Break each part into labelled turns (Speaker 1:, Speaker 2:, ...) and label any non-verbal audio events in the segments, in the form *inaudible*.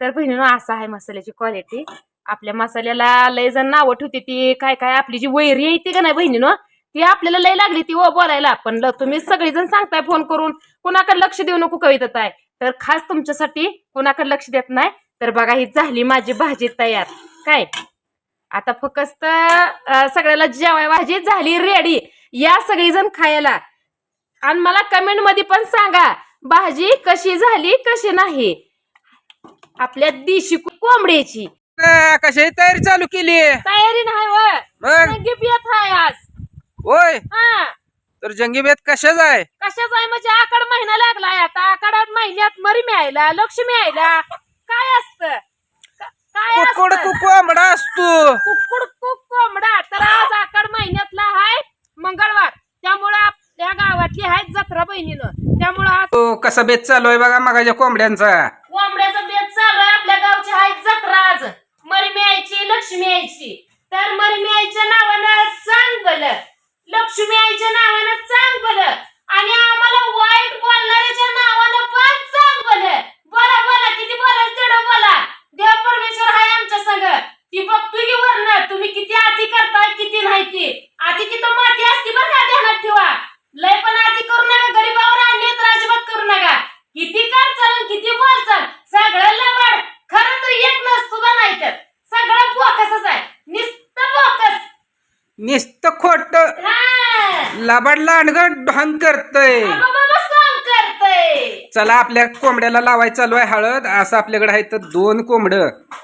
Speaker 1: तर बहिणीनं असं आहे मसाल्याची क्वालिटी आपल्या मसाल्याला लय जण नावं ठेवते ती. काय काय आपली जी वैरी आहे ती का नाही बहिणीनं? ती आपल्याला लय लागली ती व बोलायला. पण ल- तुम्ही सगळेजण सांगताय फोन करून. कोणाकडे लक्ष देऊ नको कविता आहे तर खास तुमच्यासाठी कोणाकडे लक्ष देत नाही? तर बघा ही झाली माझी भाजी तयार. काय? आता फक्त सगळ्याला जेवाय भाजी झाली रेडी या सगळीजण खायला. आणि मला कमेंटमध्ये पण सांगा भाजी कशी झाली कशी नाही? आपल्या देशी कोंबड्याची.
Speaker 2: आ, कशाची तयारी चालू केली?
Speaker 1: तयारी नाही व
Speaker 2: मग
Speaker 1: गिफ्ट येत आहे आज.
Speaker 2: होय?
Speaker 1: हा.
Speaker 2: तर जंगी बेत कशाच आहे?
Speaker 1: कशाच आहे? म्हणजे आकड महिना लागलाय आता. आकडात महिन्यात मरी मिळायला लक्ष्मी यायला काय असत? काय
Speaker 2: कुकुड
Speaker 1: असतं?
Speaker 2: कुकू आंबडा असतो.
Speaker 1: कुक्कुड कुक कोंबडा. तर आज आकड महिन्यातला आहे मंगळवार. त्यामुळे आपल्या गावातली आहे जत्रा बहिणीनं. त्यामुळं आज
Speaker 2: तो कसा बेत चालू आहे बघा मगाच्या कोंबड्याचा
Speaker 1: बेत चालू आहे आपल्या गावची आहे जत्रा आज मरी यायची लक्ष्मी यायची तर मरमी आईच्या नावानं चांगलं लक्ष्मी आईच्या नावानं चांग बलं आम्हाला वाईट बोलणाऱ्याच्या नावानं पण चांगलं बोला बोला किती बोलायचं तेवढं बोला देव परमेश्वर आहे आमच्या संग ती बघतोय की वरनं तुम्ही किती आती करताय किती नाही ती आती तिथं माती असती बरं का ध्यानात ठेवा लय पण आती करू नका गरीबावर आणली तर अजिबात करू नका किती कर चाल किती बोल चाल सगळं लबाड खरं तर एक नसतो का नाही तर सगळं बोकसच आहे नुसतं बोकस
Speaker 2: नुसतं खोट लबाड लांडगड ढांग करतय. चला आपल्या कोंबड्याला लावाय चालू आहे हळद. असं आपल्याकडे आहे तर दोन कोंबड.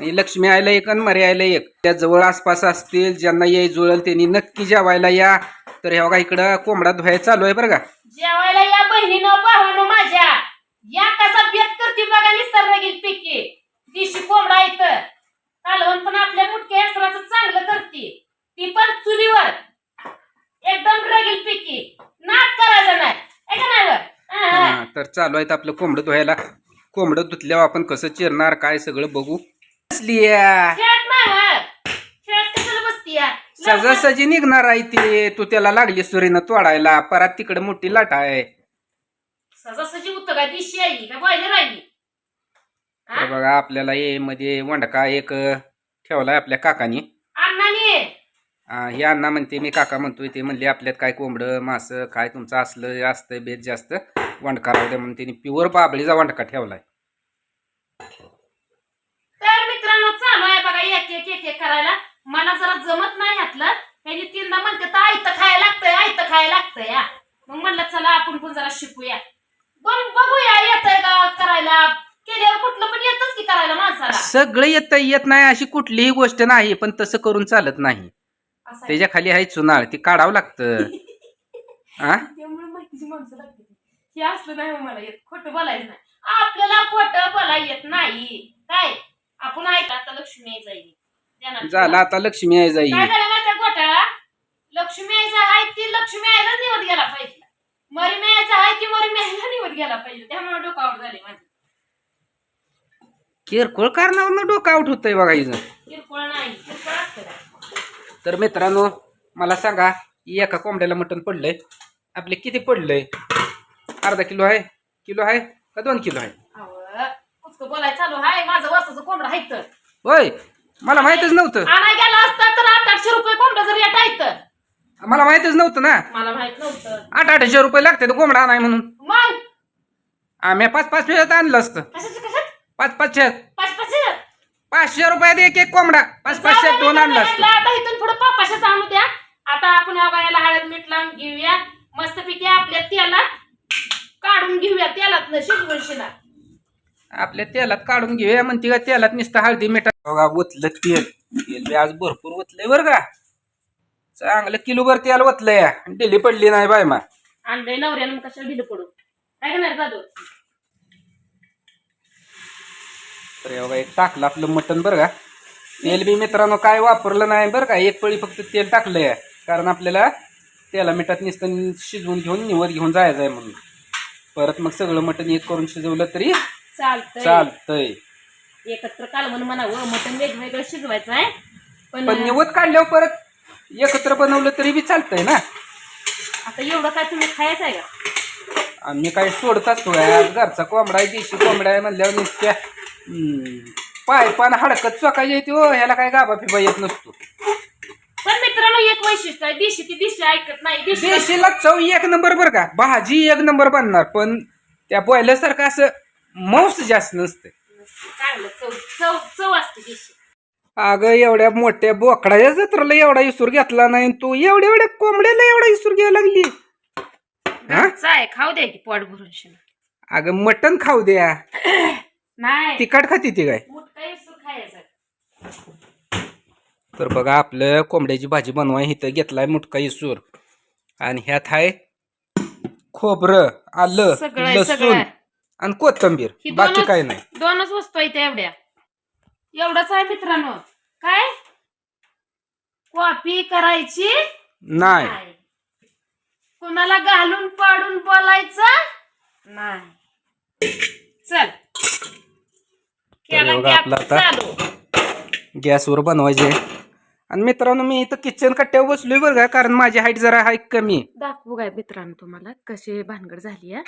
Speaker 2: लक्ष्मी आयला एक आणि मरी आयला एक. त्या जवळ आसपास असतील ज्यांना ये जुळल त्यांनी नक्की जेवायला या. तर हे बघा इकडं कोंबडा धुवायला चालू आहे बरं का.
Speaker 1: जेवायला या बहिणीनं माझ्या. या कसा बेत करते बघा निसर्ग गेल पिके. दिशी कोंबडा इथं. कालवण पण आपल्या मुटक्या एक्सराचं चांगलं करते. ती पण चुलीवर एकदम रगील पिकी नाट करायचं नाही है का नाही वर? हा, हा.
Speaker 2: हा, तर चालू आहेत आपलं कोंबडं धुवायला. कोंबडं धुतल्यावर आपण कसं चिरणार काय सगळं बघू.
Speaker 1: या?
Speaker 2: सजासजी निघणार आहे ते. तू त्याला लागली सुरीनं तोडायला. परत तिकडे मोठी लाट आहे. बघा आपल्याला ये मध्ये वंडका एक ठेवलाय आपल्या काकानी. हे अण्णा म्हणते मी काका म्हणतोय ते म्हणले आपल्यात काय कोंबडं मास काय तुमचं असलं असतं बेत जास्त. वंडका राहू द्या म्हणून त्यांनी प्युअर बाबळीचा वंडका ठेवलाय.
Speaker 1: तर मित्रांनो चालू आहे बघा एक एक एक एक करायला. मला जरा जमत नाही ह्यातलं. त्यांनी तीनदा म्हणते तर आयत खायला लागतंय आयत खायला लागतंय या मग म्हणलं चला आपण पण जरा शिकूया. पण बघूया येतंय का करायला. केल्यावर कुठलं पण येतच की करायला माणसाला.
Speaker 2: सगळं येत येत नाही अशी कुठलीही गोष्ट नाही पण तसं करून चालत नाही.
Speaker 1: असं आहे.
Speaker 2: त्याच्याखाली आहे चुनाळ ती काढावं लागतं. *laughs*
Speaker 1: त्यामुळे माहितीची माणसं लागते हे असलं नाही हो मला येत. खोटं बोलायचं नाही. आपल्याला खोटं बोलायला येत नाही. काय? आपण ऐका आता लक्ष्मी आई जाईल.
Speaker 2: झालं आता लक्ष्मी आहे जाई
Speaker 1: काय झालं माहिती घोटाळा? लक्ष्मी आईचा आहे ती लक्ष्मी आईला निवत गेला पाहिजे. मरी आईचा आहे ती मरी आईला गेला पाहिजे. त्यामुळे डोकावर झाले माझे.
Speaker 2: किरकोळ कारणावरनं डोकं आउट होतंय बघा हिचं
Speaker 1: किरकोळ नाही. किरकोळ असतं का?
Speaker 2: तर मित्रांनो मला सांगा एका कोंबड्याला मटण पडलंय. आपले किती पडलंय? अर्धा किलो आहे? किलो आहे का दोन किलो आहे?
Speaker 1: चालू आहे माझं वर्षाचं कोंबडं आहे तर.
Speaker 2: होय मला माहितच नव्हतं.
Speaker 1: आणा गेला असता तर आठ आठशे रुपये कोंबडं जर येत आहे तर.
Speaker 2: मला माहितच नव्हतं ना.
Speaker 1: मला माहीत नव्हतं.
Speaker 2: आठ आठशे रुपये लागते कोंबडा नाही म्हणून.
Speaker 1: मग?
Speaker 2: आम्ही पाच पाच फेऱ्यात आणलं असतं.
Speaker 1: कशाचं कशात
Speaker 2: पाच पाचशे
Speaker 1: पाच पाचशे
Speaker 2: पाचशे रुपयात एक एक कोंबडा पाच पाचशे दोन आणलं असतं.
Speaker 1: आता इथून पुढे पापाशाच आणू द्या. आता आपण या बायाला हळद मीठ लावून घेऊया. मस्तपैकी आपल्या तेलात काढून घेऊया तेलात न शिजवून शिना
Speaker 2: आपल्या तेलात काढून घेऊया म्हणते का तेलात नुसतं हळदी मिठा. बघा ओतलं तेल. तेल बी आज भरपूर ओतलंय बरं का. चांगलं किलोभर तेल ओतलंय. डेली पडली नाही बाय मा.
Speaker 1: आणलंय नवऱ्यानं मग कशाला ढिलं पडू? काय करणार दादू?
Speaker 2: तर हे बघा एक टाकलं आपलं मटण बरं का. तेल बी मित्रांनो काय वापरलं नाही बरं का. एक पळी फक्त तेल टाकलंय. कारण आपल्याला तेला मिठात नुसतं शिजवून घेऊन निवड घेऊन जायचं आहे म्हणून. परत मग सगळं मटण एक करून शिजवलं तरी
Speaker 1: चालतंय.
Speaker 2: चालतंय.
Speaker 1: एकत्र कालवण म्हणावं मटण वेगवेगळं शिजवायचं आहे पण
Speaker 2: पण निवत काढल्यावर परत एकत्र बनवलं तरी बी चालतंय ना?
Speaker 1: आता एवढं काय तुम्ही खायचं आहे का?
Speaker 2: आणि मी काही घरचा कोंबडा आहे देशी कोंबडा आहे म्हणल्यावर नुसत्या हम्म, पाय पान हडकत चोकायची येते हो ह्याला काय गाबा फिबा येत नसतो.
Speaker 1: मित्रांनो एक वैशिष्ट्य आहे. दिशी ती दिशी ऐकत नाही. दिशी
Speaker 2: देशीला चव एक नंबर बरं का? भाजी एक नंबर बनणार पण त्या बॉयलर सारखं असं मौस जास्त नसते
Speaker 1: चांगलं चव चव चव असते दिशी.
Speaker 2: अगं एवढ्या मोठ्या बोकडाच्या जत्राला एवढा इसूर घेतला नाही आणि तू एवढ्या एवढ्या कोंबड्याला एवढा इसूर घ्यायला लागली. हा?
Speaker 1: घरचं आहे खाऊ द्या की पोट भरून शिना.
Speaker 2: अगं मटण खाऊ द्या. *coughs*
Speaker 1: नाही.
Speaker 2: तिखट खाती ती काय
Speaker 1: मोठा इसू खायचं
Speaker 2: तर बघा आपलं कोंबड्याची भाजी बनवाय इथं घेतलाय मुटका इसूर. आणि ह्यात आहे खोबरं आलं
Speaker 1: सगळं आहे,
Speaker 2: लसूण
Speaker 1: आहे.
Speaker 2: आणि कोथंबीर.
Speaker 1: ही
Speaker 2: बाकी
Speaker 1: दोनच-
Speaker 2: काय नाही.
Speaker 1: दोनच वस्तू आहेत एवढ्या. एवढंच आहे मित्रांनो. काय? कॉपी करायची?
Speaker 2: नाही.
Speaker 1: नाही. कुणाला घालून पाडून बोलायचं? नाही. चल. केला
Speaker 2: बघा
Speaker 1: की
Speaker 2: आपलं
Speaker 1: आता
Speaker 2: आता.
Speaker 1: चालू.
Speaker 2: गॅसवर बनवायचे आणि मित्रांनो मी इथं किचन कट्ट्यावर बसलोय बरं का कारण माझी हाईट जरा हाय कमी आहे.
Speaker 1: दाखवू काय मित्रांनो तुम्हाला कशी भानगड झाली आहे.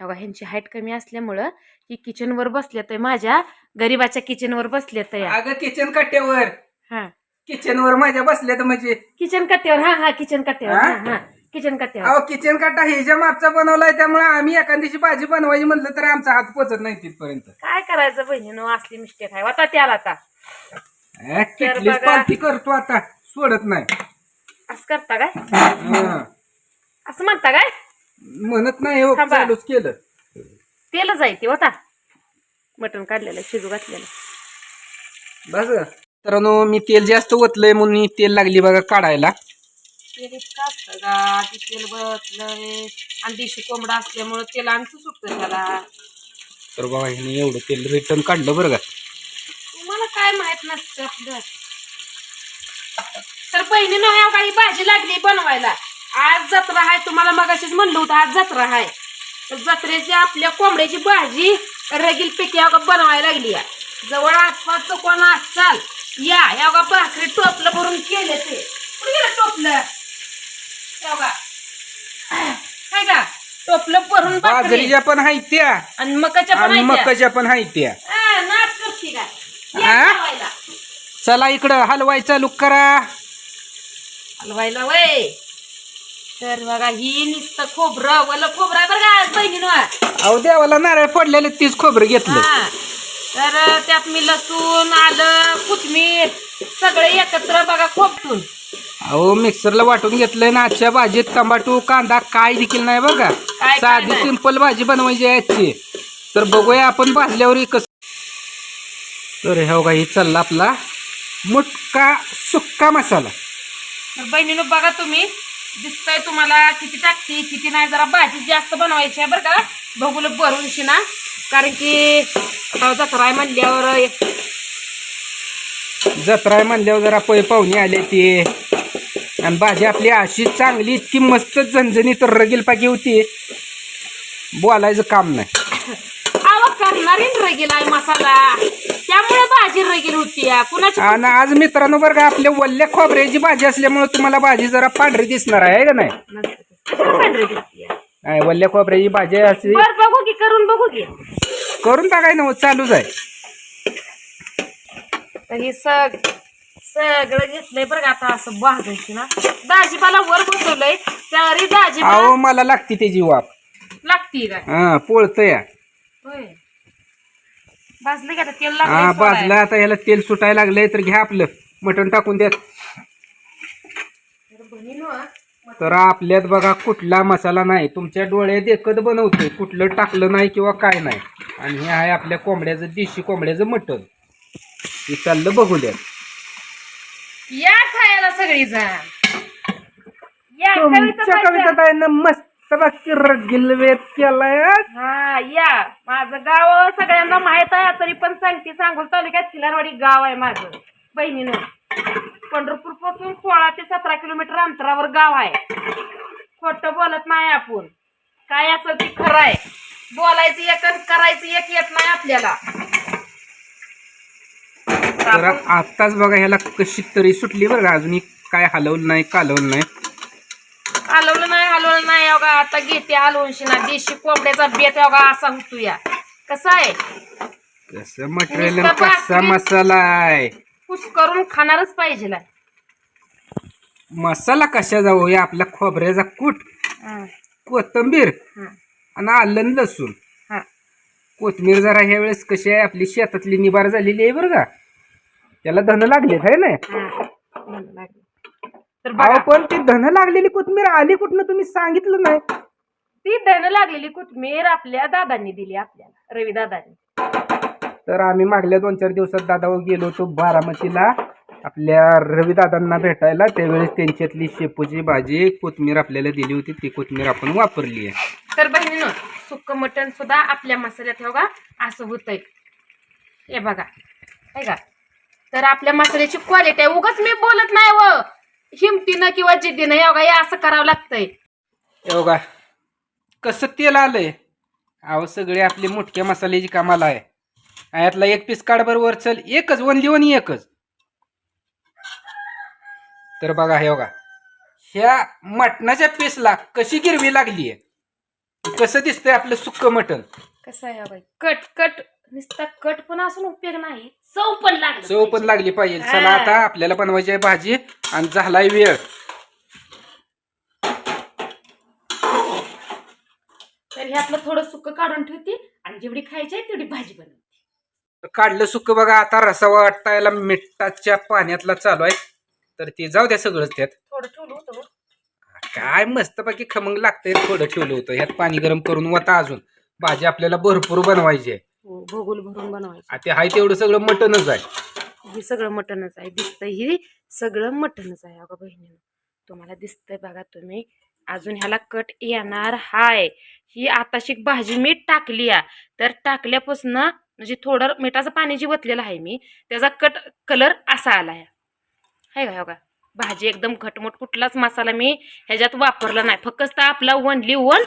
Speaker 1: ह्या ह्यांची हाईट कमी असल्यामुळं ही किचनवर बसल्यात आहे माझ्या गरीबाच्या किचनवर बसल्यात या
Speaker 2: अगं किचन कट्ट्यावर.
Speaker 1: हा.
Speaker 2: किचनवर माझ्या बसल्या तर म्हणजे.
Speaker 1: किचन कट्ट्यावर हा हा किचन कट्ट्यावर
Speaker 2: हा?
Speaker 1: हा हा किचन कट्ट्यावर.
Speaker 2: अहो किचन कट्टा ह्याच्या मापचा बनवलाय त्यामुळे आम्ही एखाद्याची भाजी बनवायची म्हणलं तर आमचा हात पोचत नाही तिथपर्यंत.
Speaker 1: काय करायचं बहिणीनो असली मिस्टेक आहे. आता त्याला आता.
Speaker 2: किटलीच
Speaker 1: बघा.
Speaker 2: पालथी करतो आता. सोडत नाही.
Speaker 1: असं करता काय?
Speaker 2: हं.
Speaker 1: असं म्हणता काय?
Speaker 2: म्हणत नाही हो
Speaker 1: थांबा.
Speaker 2: चालूच केलं.
Speaker 1: तेल जायते होता मटण काढलेलं शिजू घातलेलं.
Speaker 2: बस. तर मी तेल जास्त ओतलंय म्हणून ही तेल लागली बघा काढायला.
Speaker 1: तेल इतकं असतं का ते तेल बसलंय आणि देशी कोंबडा असल्यामुळं तेल आमचं सुटतं त्याला.
Speaker 2: तर बघा हिने एवढं तेल रिटर्न काढलं बरं का.
Speaker 1: तुम्हाला काय माहीत नसतं आपलं. तर बहिणीनं ह्या काही भाजी लागली बनवायला. आज जत्रा आहे तुम्हाला मगाशीच म्हणलं होतं आज जत्रा आहे. तर जत्रेची आपल्या कोंबड्याची भाजी रगील पैकी अगं बनवायला लागली आहे. जवळ आसपासचं कोण चाल या या का भाकरी टोपलं भरून केले ते. कुठे गेलं टोपलं? या. काय का? टोपलं भरून
Speaker 2: बाजरीच्या पण आहेत त्या.
Speaker 1: आणि मकाच्या पण
Speaker 2: आणि. मकाच्या पण आहेत त्या
Speaker 1: हा, नाट करते काय या
Speaker 2: हा? चला इकडं हलवाय चालू करा.
Speaker 1: हलवायला वय. तर बघा ही नुसतं खोबरं वलं खोबरं आहे बरं का आज बहिणीनं.
Speaker 2: अहो देवाला नारळ पडलेले तीच खोबरं घेतलं.
Speaker 1: हा. तर त्यात मी लसूण आलं कोथमीर सगळे एकत्र बघा खोबटून.
Speaker 2: अहो मिक्सरला वाटून घेतलंय ना आजच्या भाजीत टमाटो कांदा काय देखील नाही
Speaker 1: काय
Speaker 2: साधी
Speaker 1: नाही.
Speaker 2: सिंपल भाजी बनवायची आहे आजची. तर बघूया आपण भाजल्यावर कस तर हे बघा ही चालला आपला मुटका सुक्का मसाला.
Speaker 1: तर बहिणीनं बघा तुम्ही दिसतंय तुम्हाला किती टाकते किती नाही जरा भाजी जास्त बनवायची आहे बरं का. बघूल भरून शिना कारण की आता जत्रा आहे म्हणल्यावर
Speaker 2: जत्रा आहे म्हणल्यावर जरा पै पाहुणे आले ते. आणि भाजी आपली अशी चांगली इतकी मस्त झणझणीत रगील पाकी होती. बोलायचं काम नाही. *laughs*
Speaker 1: करणारी रगील आहे मसाला? त्यामुळे भाजी रगील होती कुणाची
Speaker 2: आणि आज मित्रांनो बरं का आपल्या वल्ल्या खोबऱ्याची भाजी असल्यामुळे तुम्हाला भाजी जरा पांढरी दिसणार आहे का नाही?
Speaker 1: पांढरी.
Speaker 2: नाही, वल्ल्या खोबऱ्याची भाजी अशी.
Speaker 1: बर बघू की करून बघू की.
Speaker 2: करून टाकाय ना हो, चालूच आहे.
Speaker 1: तर हे सग सगळं घेतलंय बरं का आता असं भाजायची ना. दाजीपाला वर बसवलंय. तरी दाजीपा
Speaker 2: अहो मला लागते त्याची वाप
Speaker 1: लागती काय?
Speaker 2: हा पोळत या
Speaker 1: होय. भाजलं आता तेल
Speaker 2: हा
Speaker 1: लागलं
Speaker 2: भाजलं आता ह्याला तेल सुटायला लागलंय तर घ्या आपलं. मटण टाकून द्या तर आपल्यात बघा कुठला मसाला नाही. तुमच्या डोळ्यात देखत बनवतोय. कुठलं टाकलं नाही किंवा काय नाही. आणि हे आहे आपल्या कोंबड्याचं देशी कोंबड्याचं मटण. हे चाललं बघू द्या.
Speaker 1: या खायला सगळी जण या कविता
Speaker 2: तुमच्या
Speaker 1: पाहिजे.
Speaker 2: कविता आहे ना मस्त बाकी रगिलवेत केलाय.
Speaker 1: हा या. माझं गाव सगळ्यांना माहीत आहे तरी पण सांगते सांगोल तालुक्यात खिलारवाडी गाव आहे माझं बहिणीनं. पंढरपूरपासून सोळा ते सतरा किलोमीटर अंतरावर गाव आहे. खोटं बोलत नाही आपण. काय असं ते खरं आहे? बोलायचं एक करायचं एक येत नाही आपल्याला.
Speaker 2: तर आत्ताच बघा ह्याला कशी तरी सुटली बरं का? अजून काय हलवलं नाही कालवलं नाही.
Speaker 1: हलवलं नाही नाही अवघा आता घेते हलवून शिना देशी कोंबड्याचा बेत अवघा असा होतो या कसा आहे?
Speaker 2: कसं मटेरियल
Speaker 1: नुसतं
Speaker 2: कसा
Speaker 1: भाकरी.
Speaker 2: मसाला आहे?
Speaker 1: कुस करून खाणारच पाहिजे ला.
Speaker 2: मसाला कशा जाऊ या आपल्या खोबऱ्याचा कूट.
Speaker 1: हं,
Speaker 2: कोथंबीर
Speaker 1: हं,
Speaker 2: आणि आलं लसूण.
Speaker 1: हं.
Speaker 2: कोथमीर जरा ह्या वेळेस कशी आहे? आपली शेतातली निबार झालेली आहे बरं का. त्याला धन लागलेत आहे ना?
Speaker 1: हं. तर
Speaker 2: अहो
Speaker 1: बघा.
Speaker 2: पण ती धन लागलेली कोथमीर आली कुठनं तुम्ही सांगितलं नाही?
Speaker 1: ती धन लागलेली कोथमीर आपल्या दादांनी दिली आपल्याला रवी दादांनी.
Speaker 2: तर आम्ही मागल्या दोन चार दिवसात दादावर गेलो होतो बारामतीला. आपल्या रवी दादांना भेटायला त्यावेळेस त्यांच्यातली शेपूची भाजी कोथमीर आपल्याला दिली होती ती कोथमीर आपण वापरली आहे.
Speaker 1: तर बहिणीनं सुक्क मटण सुद्धा आपल्या मसाल्यात हो का? असं होतंय. हे बघा हे का? तर आपल्या मसाल्याची क्वालिटी आहे. उगाच मी बोलत नाही व हिमतीनं किंवा जिद्दीनं हे बघा हे असं करावं लागतंय.
Speaker 2: हे बघा कसं तेल आलंय? अहो सगळे आपली मुटक्या मसाल्याची कामाला आहे. यातला एक पीस काढबर वर चल एकच वनली वन एकच. तर बघा हे बघा. ह्या मटणाच्या पीसला कशी गिरवी लागली आहे कसं दिसतंय आपलं सुक्क मटण?
Speaker 1: कसं आहे बाई? Cut cut. नुसता कट पण असून उपयोग नाही चव पण लागली
Speaker 2: चव पण लागली पाहिजे. चला
Speaker 1: हा.
Speaker 2: आता आपल्याला बनवायची आहे भाजी आणि झालाय वेळ.
Speaker 1: तर ह्यातलं थोडं सुक्क काढून ठेवते आणि जेवढी खायची आहे तेवढी भाजी बनवते.
Speaker 2: काढलं सुक्क बघा आता रसा वाटायला मिठाच्या पाण्यातला चालू आहे. तर ते जाऊ द्या सगळंच त्यात.
Speaker 1: थोडं ठेवलं होतं.
Speaker 2: काय मस्तपैकी खमंग लागतंय थोडं ठेवलं होतं. ह्यात पाणी गरम करून वता अजून. भाजी आपल्याला भरपूर बनवायची आहे.
Speaker 1: हो, भोगुल भरून बनवायचं.
Speaker 2: आ ते हाय तेवढं सगळं मटणच आहे.
Speaker 1: हे सगळं मटणच आहे. दिसतंय ही सगळं मटणच आहे अगं बहिणीनं. तुम्हाला दिसतंय बघा तुम्ही. अजून ह्याला कट येणार हाय. ही आताशी भाजी मीठ टाकली आहे तर टाकल्यापासून म्हणजे थोडं मिठाचं पाणी जी वतलेलं आहे मी त्याचा कट कलर असा आला आहे हाय का हो का? भाजी एकदम घटमुट कुठलाच मसाला मी ह्याच्यात वापरला नाही. फक्त आपला वनली वन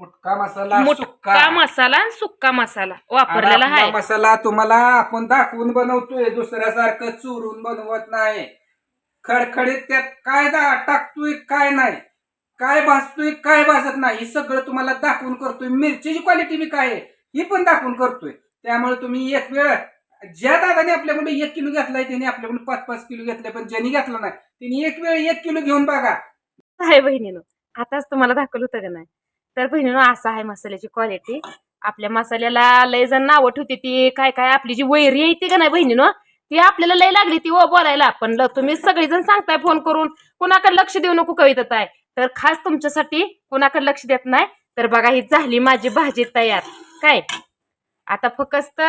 Speaker 2: मुटका मसाला
Speaker 1: मुटका
Speaker 2: सुक्का.
Speaker 1: मसाला आणि सुक्का मसाला
Speaker 2: आणि
Speaker 1: वापरलेला
Speaker 2: आपला
Speaker 1: आहे
Speaker 2: मसाला तुम्हाला आपण दाखवून बनवतोय दुसऱ्यासारखं चुरून बनवत नाही. खडखडीत त्यात काय दा टाकतोय काय नाही. काय भाजतोय काय भाजत नाही हे सगळं तुम्हाला दाखवून करतोय. मिरचीची क्वालिटी बी काय आहे ही पण दाखवून करतोय. त्यामुळे तुम्ही एक वेळ ज्या दादाने आपल्याकडे एक किलो घेतलाय त्याने आपल्याकडून पाच पाच किलो घेतलाय पण ज्यांनी घेतला नाही त्यांनी एक वेळ एक किलो घेऊन बघा.
Speaker 1: आहे बहिणीनं आताच तुम्हाला दाखवलं होतं का नाही? तर बहिणीनं असं आहे मसाल्याची क्वालिटी आपल्या मसाल्याला लय जण नावं ठेवते ती काय काय आपली जी वैरी आहे ती का नाही बहिणीनं? ती आपल्याला लय लागली ती व बोलायला. पण ल- तुम्ही सगळेजण सांगताय फोन करून कोणाकडे लक्ष देऊ नको कवितात आहे तर खास तुमच्यासाठी कोणाकडे लक्ष देत नाही. तर बघा ही झाली माझी भाजी तयार. काय? आता फक्त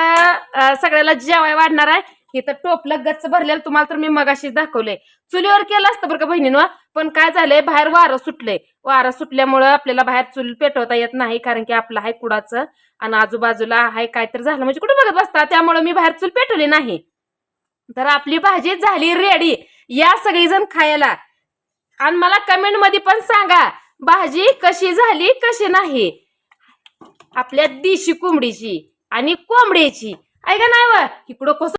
Speaker 1: सगळ्याला जेवाय वाढणार आहे. तर टोपलं गच्च भरलेलं तुम्हाला तर मी मगाशीच दाखवलंय. चुलीवर केलं असतं बरं का बहिणीनं पण काय झालंय बाहेर वारं सुटलंय. वारं सुटल्यामुळं आपल्याला बाहेर चूल पेटवता येत नाही कारण की आपलं आहे कुडाचं आणि आजूबाजूला आहे काय तर झालं. म्हणजे कुठे बघत बसता? त्यामुळे मी बाहेर चूल पेटवली नाही. तर आपली भाजी झाली रेडी या सगळीजण खायला. आणि मला कमेंटमध्ये पण सांगा भाजी कशी झाली कशी नाही? आपल्या देशी कोंबडीची आणि कोंबडीची ऐका नाही व इकडं कसं